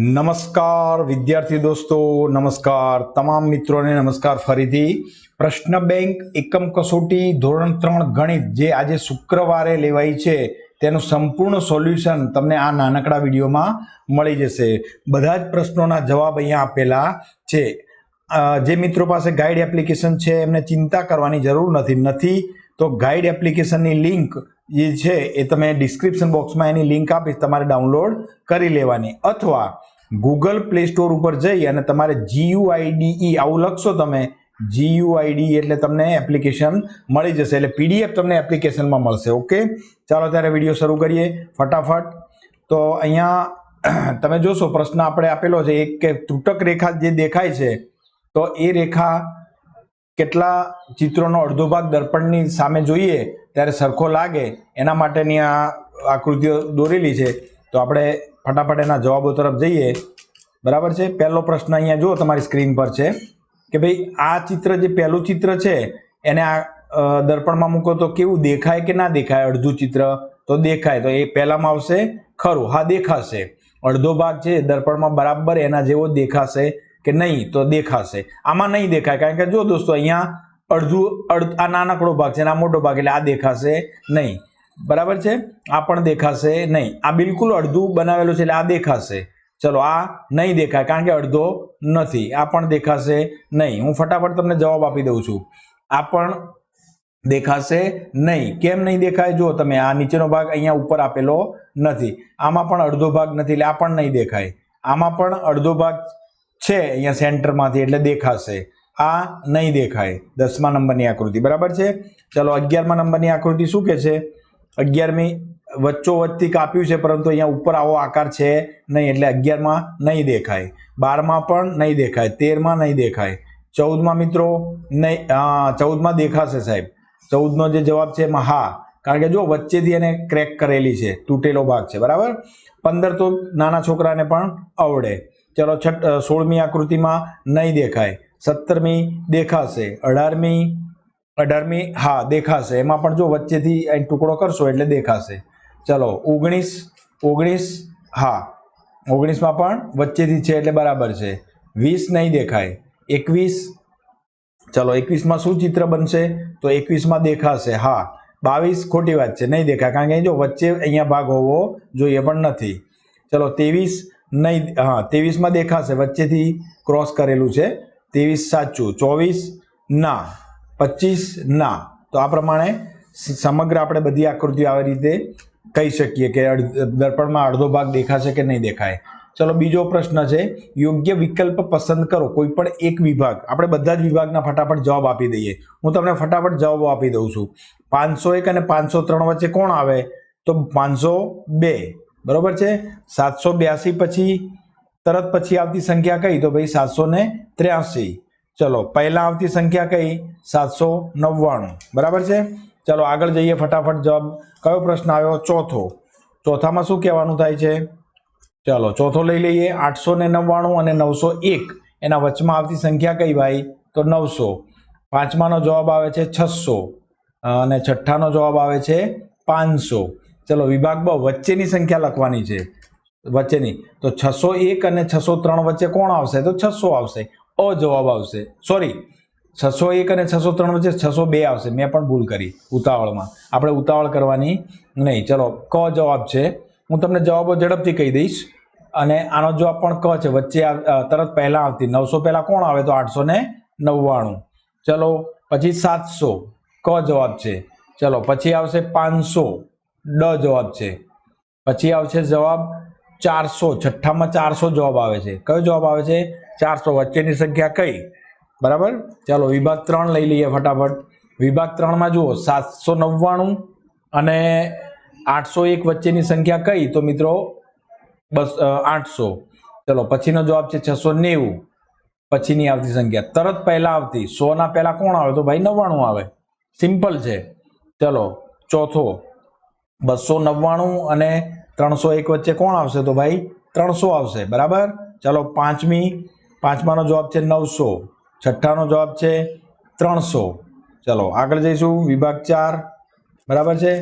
નમસ્કાર વિદ્યાર્થી દોસ્તો, નમસ્કાર તમામ મિત્રોને નમસ્કાર ફરીથી. પ્રશ્ન બેંક એકમ કસોટી ધોરણ ત્રણ ગણિત જે આજે શુક્રવારે લેવાઈ છે, તેનું સંપૂર્ણ સોલ્યુશન તમને આ નાનકડા વિડીયોમાં મળી જશે. બધા જ પ્રશ્નોના જવાબ અહીંયા આપેલા છે. જે મિત્રો પાસે ગાઈડ એપ્લિકેશન છે, એમને ચિંતા કરવાની જરૂર નથી. નથી તો ગાઈડ એપ્લિકેશનની લિંક જે છે, એ તમે ડિસ્ક્રિપ્શન બોક્સમાં એની લિંક આપીશ તમારે ડાઉનલોડ કરી લેવાની. અથવા ગૂગલ પ્લે સ્ટોર ઉપર જઈ અને તમારે જીયુઆઈડીઈ આવું લખશો તમે. જીયુઆઈડી એટલે તમને એપ્લિકેશન મળી જશે. એટલે પીડીએફ તમને એપ્લિકેશનમાં મળશે. ઓકે? ચાલો ત્યારે વીડિયો શરૂ કરીએ. ફટાફટ. તો અહીંયા તમે જોશો, પ્રશ્ન આપણે આપેલો છે. એક કે તૂટક રેખા જે દેખાય છે, તો એ રેખા કેટલા ચિત્રોનો અડધો ભાગ દર્પણની સામે જોઈએ, ત્યારે સરખો લાગે. એના માટેની આ આકૃતિઓ દોરેલી છે. તો આપણે ફટાફટ એના જવાબો તરફ જઈએ. બરાબર છે? પહેલો પ્રશ્ન અહીંયા જો તમારી સ્ક્રીન પર છે કે ભાઈ, આ ચિત્ર જે પહેલું ચિત્ર છે, એને આ દર્પણમાં મૂકો તો કેવું દેખાય કે ના દેખાય? અડધું ચિત્ર તો દેખાય. તો એ પહેલામાં આવશે, ખરું. હા, દેખાશે. અડધો ભાગ છે, દર્પણમાં બરાબર એના જેવો દેખાશે કે નહીં તો દેખાશે. આમાં નહીં દેખાય. કારણ કે જો દોસ્તો, અહીંયા અડધું અડધ આ નાનકડો ભાગ છે અને આ મોટો ભાગ, એટલે આ દેખાશે નહીં. બરાબર છે? આ પણ દેખાશે નહીં. આ બિલકુલ અડધું બનાવેલું છે એટલે આ દેખાશે. ચલો, આ નહીં દેખાય કારણ કે અડધો નથી. આ પણ દેખાશે નહીં. હું ફટાફટ તમને જવાબ આપી દઉં છું. આ પણ દેખાશે નહીં. કેમ નહીં દેખાય? જો તમે, આ નીચેનો ભાગ અહીંયા ઉપર આપેલો નથી. આમાં પણ અડધો ભાગ નથી એટલે આ પણ નહીં દેખાય. આમાં પણ અડધો ભાગ છે અહીંયા સેન્ટરમાંથી એટલે દેખાશે. આ નહીં દેખાય. દસમા નંબરની આકૃતિ. બરાબર છે? ચલો, અગિયારમા નંબરની આકૃતિ શું કે છે? અગિયારમી વચ્ચો વચ્ચી કાપ્યું છે, પરંતુ અહીંયા ઉપર આવો આકાર છે નહીં, એટલે અગિયારમાં નહીં દેખાય. બારમાં પણ નહીં દેખાય, તેરમાં નહીં દેખાય. ચૌદમાં મિત્રો નહીં ચૌદમાં દેખાશે સાહેબ. ચૌદનો જે જવાબ છે એમાં હા. કારણ કે જો વચ્ચેથી એને ક્રેક કરેલી છે, તૂટેલો ભાગ છે, બરાબર? પંદર તો નાના છોકરાને પણ આવડે. ચલો છઠ સોળમી આકૃતિમાં નહીં દેખાય. સત્તરમી દેખાશે, અઢારમી અઢારમી, હા, દેખાશે. એમાં પણ જો વચ્ચેથી અહીં ટુકડો કરશો એટલે દેખાશે. ચલો, ઓગણીસ ઓગણીસ, હા, ઓગણીસમાં પણ વચ્ચેથી છે એટલે બરાબર છે. વીસ નહીં દેખાય. એકવીસ, ચલો, એકવીસમાં શું ચિત્ર બનશે? તો એકવીસમાં દેખાશે, હા. બાવીસ ખોટી વાત છે, નહીં દેખાય. કારણ કે જો વચ્ચે અહીંયા ભાગ હોવો જોઈએ પણ નથી. ચલો, ત્રેવીસ નહીં, હા, ત્રેવીસમાં દેખાશે. વચ્ચેથી ક્રોસ કરેલું છે. ત્રેવીસ સાચું. ચોવીસ, ના. પચીસ ના. તો આ પ્રમાણે સમગ્ર આપણે બધી આકૃતિઓ આવી રીતે કહી શકીએ કે દર્પણમાં અડધો ભાગ દેખાશે કે નહીં દેખાય. ચલો, બીજો પ્રશ્ન છે, યોગ્ય વિકલ્પ પસંદ કરો, કોઈ પણ એક વિભાગ. આપણે બધા જ વિભાગના ફટાફટ જવાબ આપી દઈએ. હું તમને ફટાફટ જવાબો આપી દઉં છું. પાંચસો એક અને પાંચસો ત્રણ વચ્ચે કોણ આવે? તો પાંચસો બે. બરોબર છે? સાતસો બ્યાસી પછી, તરત પછી આવતી સંખ્યા કઈ? તો ભાઈ સાતસો ને ત્ર્યાસી. ચલો, પહેલા આવતી સંખ્યા કઈ? સાતસો નવ્વાણું. બરાબર છે? ચલો, આગળ જઈએ ફટાફટ જવાબ. કયો પ્રશ્ન આવ્યો? ચોથો. ચોથામાં શું કહેવાનું થાય છે? ચલો, ચોથો લઈ લઈએ. આઠસો ને નવ્વાણું અને નવસો એક. એના વચમાં આવતી સંખ્યા કઈ ભાઈ? તો નવસો. પાંચમાનો જવાબ આવે છે છસો. અને છઠ્ઠાનો જવાબ આવે છે પાંચસો. ચલો, વિભાગ બ, વચ્ચેની સંખ્યા લખવાની છે. વચ્ચેની. તો છસો એક અને છસો ત્રણ વચ્ચે કોણ આવશે? તો છસો આવશે. અ જવાબ આવશે. સોરી છસો એક અને છસો ત્રણ વચ્ચે છસો બે આવશે. મેં પણ ભૂલ કરી ઉતાવળમાં. આપણે ઉતાવળ કરવાની નહીં. ચલો, ક જવાબ છે. હું તમને જવાબો ઝડપથી કહી દઈશ. અને આનો જવાબ પણ ક છે. વચ્ચે તરત પહેલાં આવતી. નવસો પહેલાં કોણ આવે? તો આઠસો ને નવ્વાણું. ચલો, પછી સાતસો. ક જવાબ છે. ચલો, પછી આવશે પાંચસો. ડ જવાબ છે. પછી આવશે જવાબ ચારસો, છઠ્ઠામાં ચારસો જવાબ આવે છે. કયો જવાબ આવે છે? ચારસો. વચ્ચેની સંખ્યા કઈ? બરાબર? ચાલો, વિભાગ ત્રણ લઈ લઈએ ફટાફટ. વિભાગ ત્રણમાં જુઓ, સાતસો નવ્વાણું અને આઠસો એક વચ્ચેની સંખ્યા કઈ? તો મિત્રો, બસ આઠસો. ચલો, પછીનો જવાબ છે છસો નેવું. પછીની આવતી સંખ્યા. તરત પહેલાં આવતી. સોના પહેલાં કોણ આવે? તો ભાઈ નવ્વાણું આવે. સિમ્પલ છે. ચલો, ચોથો. બસો નવ્વાણું અને ત્રણસો એક વચ્ચે કોણ આવશે? તો ભાઈ ત્રણસો આવશે, બરાબર? ચાલો પાંચમી, પાંચમાનો જવાબ છે નવસો, છઠ્ઠાનો જવાબ છે ત્રણસો. ચલો આગળ જઈશું, વિભાગ ચાર, બરાબર છે?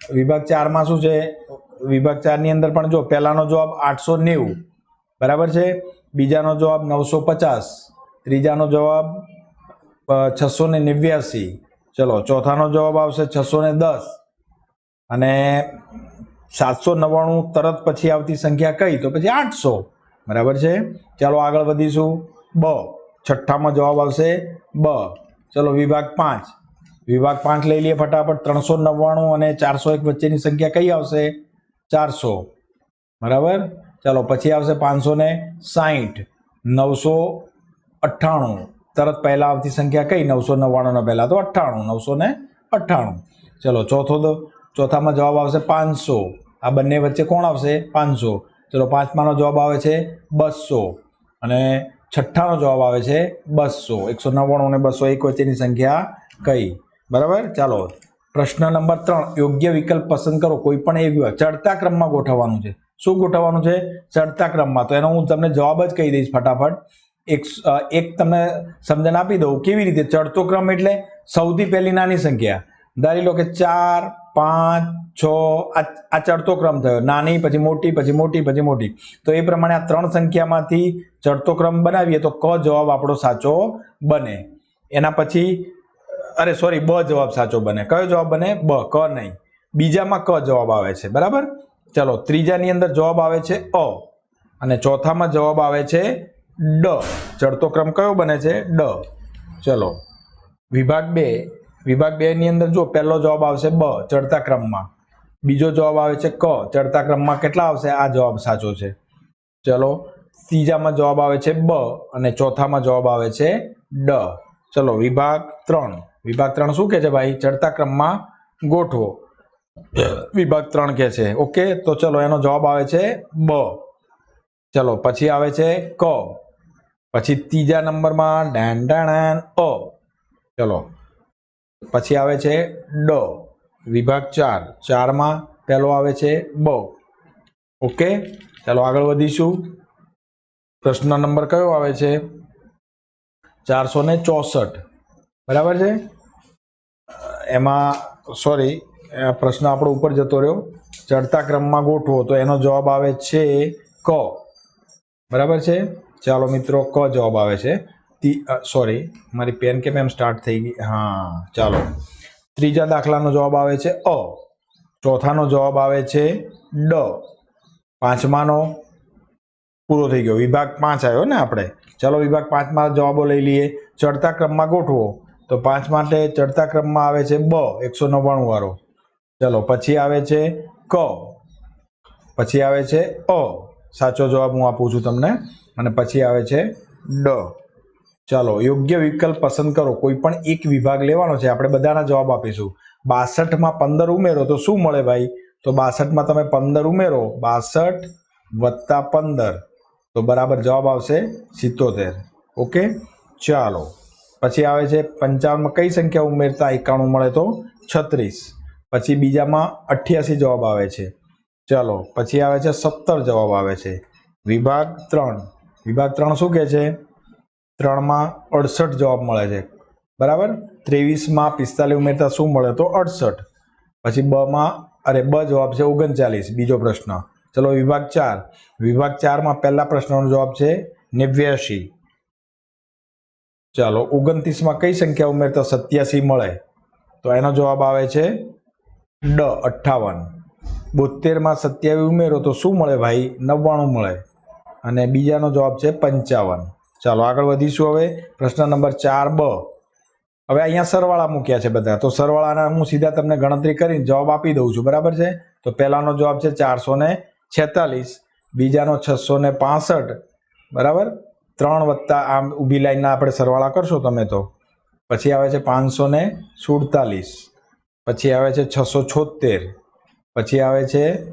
વિભાગ ચારમાં શું છે? વિભાગ ચારની અંદર પણ જો, પહેલાંનો જવાબ આઠસો નેવું, બરાબર છે? બીજાનો જવાબ નવસો પચાસ, ત્રીજાનો જવાબ છસો ને નેવ્યાસી. ચલો ચોથાનો જવાબ આવશે છસો ને દસ. અને સાતસો નવ્વાણું તરત પછી આવતી સંખ્યા કઈ? તો પછી આઠસો. બરાબર છે? ચાલો આગળ વધીશું. બ. છઠ્ઠામાં જવાબ આવશે બ. ચલો વિભાગ પાંચ. વિભાગ પાંચ લઈ લઈએ ફટાફટ. ત્રણસો નવ્વાણું અને ચારસો એક વચ્ચેની સંખ્યા કઈ આવશે? ચારસો. બરાબર? ચાલો પછી આવશે પાંચસો ને સાહીઠ નવસો અઠ્ઠાણું. તરત પહેલાં આવતી સંખ્યા કઈ? નવસો નવ્વાણુંના પહેલાં. તો અઠ્ઠાણું. નવસો ને અઠ્ઠાણું. ચલો ચોથો ચોથામાં જવાબ આવશે પાંચસો. આ બંને વચ્ચે કોણ આવશે? પાંચસો. ચલો, પાંચમાનો જવાબ આવે છે બસો. અને છઠ્ઠાનો જવાબ આવે છે બસો. એકસો નવ્વાણું અને બસો એક વચ્ચેની સંખ્યા કઈ? બરાબર? ચાલો, પ્રશ્ન નંબર ત્રણ. યોગ્ય વિકલ્પ પસંદ કરો. કોઈ પણ એક ચડતા ક્રમમાં ગોઠવવાનું છે. શું ગોઠવવાનું છે? ચડતા ક્રમમાં. તો એનો હું તમને જવાબ જ કહી દઈશ ફટાફટ. એક એક તમને સમજણ આપી દઉં કેવી રીતે ચડતો ક્રમ એટલે? સૌથી પહેલી નાની સંખ્યા. ધારી લો કે ચાર પાંચ, છ, આ ચડતો ક્રમ થયો. નાની, પછી મોટી પછી મોટી પછી મોટી. તો એ પ્રમાણે આ ત્રણ સંખ્યામાંથી ચડતો ક્રમ બનાવીએ તો ક જવાબ આપણો સાચો બને. એના પછી, અરે સોરી બ જવાબ સાચો બને. કયો જવાબ બને? બ, ક નહીં. બીજામાં ક જવાબ આવે છે. બરાબર? ચલો, ત્રીજાની અંદર જવાબ આવે છે અ. અને ચોથામાં જવાબ આવે છે ડ. ચડતો ક્રમ કયો બને છે? ડ. ચલો. વિભાગ બે વિભાગ બે ની અંદર જો પહેલો જવાબ આવશે બ, ચડતા ક્રમમાં. બીજો જવાબ આવે છે ક, ચડતા ક્રમમાં કેટલા આવશે? આ જવાબ સાચો છે. ચલો, ત્રીજામાં જવાબ આવે છે બ અને ચોથામાં જવાબ આવે છે ડ. ચલો, વિભાગ ત્રણ. વિભાગ ત્રણ શું કહે છે ભાઈ? ચડતા ક્રમમાં ગોઠવો. વિભાગ ત્રણ કહે છે. ઓકે, તો ચલો, એનો જવાબ આવે છે બ. ચલો, પછી આવે છે ક. પછી ત્રીજા નંબરમાં ડેન ડેન અ. ચલો પછી આવે છે ડ. વિભાગ ચાર. ચારમાં પહેલો આવે છે બ. ઓકે, ચાલો આગળ વધીશું. પ્રશ્ન નંબર કયો આવે છે? ચારસો ને ચોસઠ. બરાબર છે? એમાં સોરી પ્રશ્ન આપણો ઉપર જતો રહ્યો. ચડતા ક્રમમાં ગોઠવો, તો એનો જવાબ આવે છે ક. બરાબર છે? ચાલો મિત્રો, ક જવાબ આવે છે. સોરી મારી પેન કેમ એમ સ્ટાર્ટ થઈ ગઈ. હા, ચાલો. ત્રીજા દાખલાનો જવાબ આવે છે અ. ચોથાનો જવાબ આવે છે ડ. પાંચમાનો પૂરો થઈ ગયો. વિભાગ પાંચ આવ્યો ને આપણે. ચાલો વિભાગ પાંચમાં જવાબો લઈ લઈએ. ચડતા ક્રમમાં ગોઠવો. તો પાંચ માટે ચડતા ક્રમમાં આવે છે બ, એકસો નવ્વાણું વાળો. ચલો, પછી આવે છે ક. પછી આવે છે અ. સાચો જવાબ હું આપું છું તમને. અને પછી આવે છે ડ. ચાલો, યોગ્ય વિકલ્પ પસંદ કરો. કોઈ પણ એક વિભાગ લેવાનો છે, આપણે બધાના જવાબ આપીશું. બાસઠમાં પંદર ઉમેરો, તો શું મળે ભાઈ? તો બાસઠમાં તમે પંદર ઉમેરો. બાસઠ વત્તા પંદર. તો બરાબર જવાબ આવશે સિત્તોતેર. ઓકે? ચાલો. પછી આવે છે પંચાવનમાં કઈ સંખ્યા ઉમેરતા? એકાણું મળે તો છત્રીસ. પછી બીજામાં અઠ્યાસી જવાબ આવે છે. ચાલો, પછી આવે છે સત્તર જવાબ આવે છે. વિભાગ ત્રણ. વિભાગ ત્રણ શું કહે છે? ત્રણમાં અડસઠ જવાબ મળે છે. બરાબર? ત્રેવીસમાં પિસ્તાલીસ ઉમેરતા શું મળે? તો અડસઠ. પછી બમાં, અરે, બ જવાબ છે ઓગણચાલીસ. બીજો પ્રશ્ન. ચલો વિભાગ ચાર. વિભાગ ચારમાં પહેલા પ્રશ્નનો જવાબ છે નેવ્યાશી. ચાલો, ઓગણત્રીસમાં કઈ સંખ્યા ઉમેરતા સત્યાસી મળે? તો એનો જવાબ આવે છે ડ, અઠ્ઠાવન. બોતેરમાં સત્યાવીસ ઉમેરો તો શું મળે ભાઈ? નવ્વાણું મળે. અને બીજાનો જવાબ છે પંચાવન. ચાલો આગળ વધીશું હવે. પ્રશ્ન નંબર ચાર બ. હવે અહીંયા સરવાળા મૂક્યા છે બધા. તો સરવાળાના હું સીધા તમને ગણતરી કરીને જવાબ આપી દઉં છું. બરાબર છે? તો પહેલાંનો જવાબ છે ચારસો ને બીજાનો છસો ને પાસઠ. બરાબર? ત્રણ વત્તા આમ ઊભી લાઈનના આપણે સરવાળા કરશો તમે તો. પછી આવે છે પાંચસો ને સુડતાલીસ. પછી આવે છે છસો છોતેર પછી આવે છે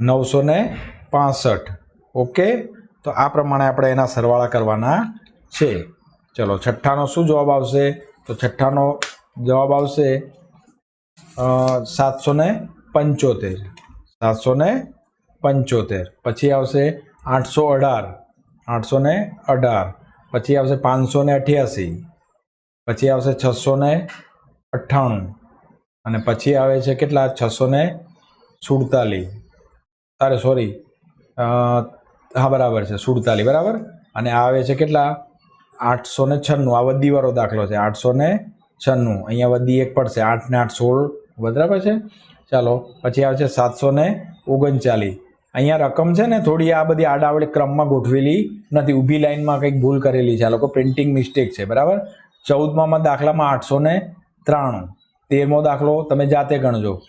નવસો ને પાસઠ. ઓકે? તો આ પ્રમાણે આપણે એના સરવાળા કરવાના છે. ચલો, છઠ્ઠાનો શું જવાબ આવશે? તો છઠ્ઠાનો જવાબ આવશે સાતસો ને પંચોતેર. સાતસો ને પંચોતેર. પછી આવશે આઠસો અઢાર. આઠસો ને અઢાર. પછી આવશે પાંચસો ને અઠ્યાસી. પછી આવશે છસો ને અઠ્ઠાણું. અને પછી આવે છે કેટલા? છસો ને સુડતાલીસ. અરે સોરી હા, બરાબર છે, સુડતાલી, બરાબર? અને આવે છે કેટલા? આઠસો ને છન્નું. આ વદ્દીવાળો દાખલો છે, આઠસો ને છન્નું. અહીંયા વધી એક પડશે, આઠ ને આઠ સોળ. બરાબર છે? ચાલો, પછી આવે છે સાતસો ને ઓગણચાલીસ. અહીંયા રકમ છે ને, થોડી આ બધી આડાવડી ક્રમમાં ગોઠવેલી નથી. ઊભી લાઈનમાં કંઈક ભૂલ કરેલી છે. આ લોકો પ્રિન્ટિંગ મિસ્ટેક છે, બરાબર? ચૌદમાં દાખલામાં આઠસો ને ત્રાણું. તેરમો દાખલો તમે જાતે ગણજો.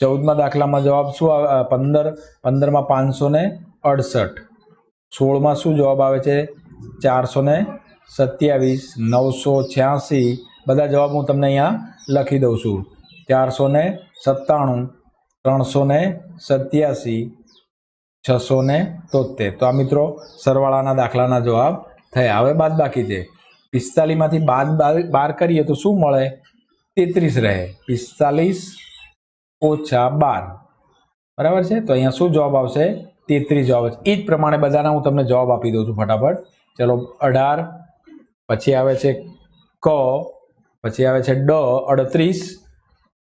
ચૌદમાં દાખલામાં જવાબ શું આવે? પંદર. પંદરમાં પાંચસો ને અડસઠ. સોળમાં શું જવાબ આવે છે? ચારસો ને સત્યાવીસ, નવસો છ્યાસી. બધા જવાબ હું તમને અહીંયા લખી દઉં છું. ચારસો ને સત્તાણું, ત્રણસો ને સત્યાસી, છસો ને તોતેર તો આ મિત્રો સરવાળાના દાખલાના જવાબ થયા. હવે બાદ બાકી છે. પિસ્તાલીસમાંથી બાદ બાર- કરીએ તો શું મળે? તેત્રીસ રહે. પિસ્તાલીસ ઓછા બાર. બરાબર છે? તો અહીંયા શું જવાબ આવશે? તેત્રીસ જવાબ છે. એ જ પ્રમાણે બધાના હું તમને જવાબ આપી દઉં છું ફટાફટ. ચલો, અઢાર, પછી આવે છે ક, પછી આવે છે ડ, અડત્રીસ.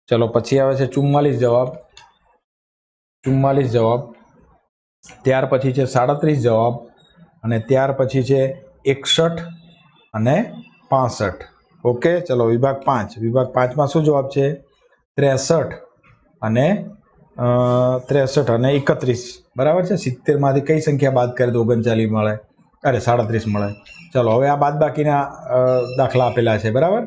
ચલો, પછી આવે છે ચુમ્માલીસ જવાબ. ચુમ્માલીસ જવાબ. ત્યાર પછી છે સાડત્રીસ જવાબ અને ત્યાર પછી છે એકસઠ અને પાસઠ. ઓકે, ચલો, વિભાગ પાંચ. વિભાગ પાંચમાં શું જવાબ છે? ત્રેસઠ અને ત્રેસઠ અને એકત્રીસ. બરાબર છે? સિત્તેરમાંથી કઈ સંખ્યા બાદ કરે તો ઓગણચાલીસ મળે? અરે, સાડત્રીસ મળે. ચલો, હવે આ બાદ બાકીના દાખલા આપેલા છે, બરાબર?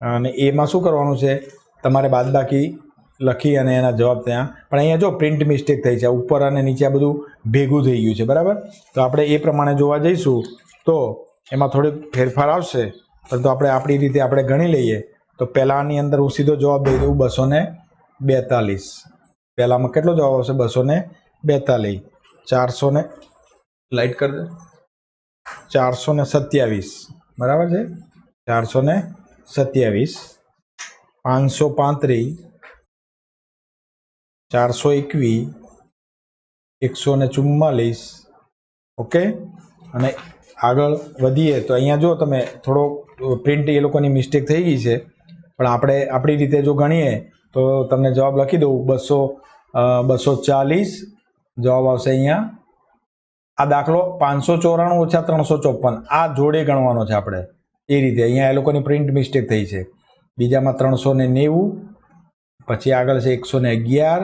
અને એમાં શું કરવાનું છે? તમારે બાદ બાકી લખી અને એના જવાબ ત્યાં. પણ અહીંયા જો પ્રિન્ટ મિસ્ટેક થઈ છે ઉપર અને નીચે આ બધું ભેગું થઈ ગયું છે, બરાબર? તો આપણે એ પ્રમાણે જોવા જઈશું. તો એમાં થોડીક ફેરફાર આવશે. પરંતુ આપણે આપણી રીતે આપણે ગણી લઈએ. તો પહેલાંની અંદર હું સીધો જવાબ દઈ દઉં બસો ને બેતાલીસ. પહેલાંમાં કેટલો જવાબ આવશે? બસો ને બેતાલીસ ચારસો ને લાઇટ કરી દે. ચારસો ને સત્યાવીસ બરાબર છે? ચારસો ને સત્યાવીસ પાંચસો પાંત્રીસ ચારસો એકવીસ એકસો ને ચુમ્માલીસ ઓકે? અને આગળ વધીએ તો અહીંયા જો તમે થોડો પ્રિન્ટ એ લોકોની મિસ્ટેક થઈ ગઈ છે પણ આપણે આપણી રીતે જો ગણીએ તો તમને જવાબ લખી દઉં બસો બસો ચાલીસ જવાબ આવશે અહીંયા. આ દાખલો પાંચસો ચોરાણું ઓછા ત્રણસો ચોપન આ જોડે ગણવાનો છે આપણે. એ રીતે અહીંયા એ લોકોની પ્રિન્ટ મિસ્ટેક થઈ છે. બીજામાં ત્રણસો ને નેવું, પછી આગળ છે એકસો ને અગિયાર,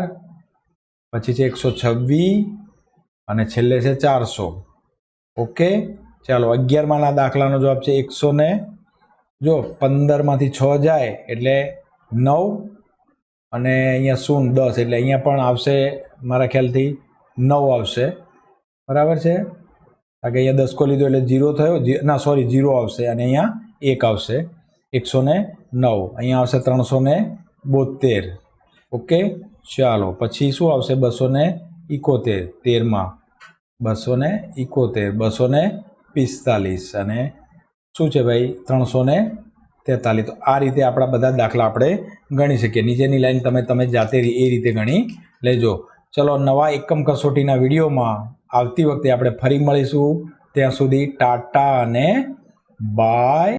પછી છે એકસો છવ્વીસ, અને છેલ્લે છે ચારસો. ઓકે? ચાલો અગિયારમાંના દાખલાનો જવાબ છે એકસો ને, જો પંદરમાંથી છ જાય એટલે નવ, અને અહીંયા શૂન્ય દસ, એટલે અહીંયા પણ આવશે મારા ખ્યાલથી નવ આવશે. બરાબર છે? કારણ કે અહીંયા દસકો લીધો એટલે જીરો થયો. ના સોરી જીરો આવશે અને અહીંયા એક આવશે. એકસો ને નવ. અહીંયા આવશે ત્રણસો ને બોતેર. ઓકે? ચાલો, પછી શું આવશે? બસો ને ઇકોતેર. તેરમાં બસો ને ઇકોતેર, બસો ને પિસ્તાલીસ. અને શું છે ભાઈ? ત્રણસો ને તેતાલીસ. તો આ રીતે આપણા બધા દાખલા આપણે ગણી શકીએ. નીચેની લાઈન તમે તમે જાતે એ રીતે ગણી લેજો. ચલો નવા એકમ કસોટીના વિડીયોમાં આવતી વખતે આપણે ફરી મળીશું. ત્યાં સુધી ટાટા અને બાય.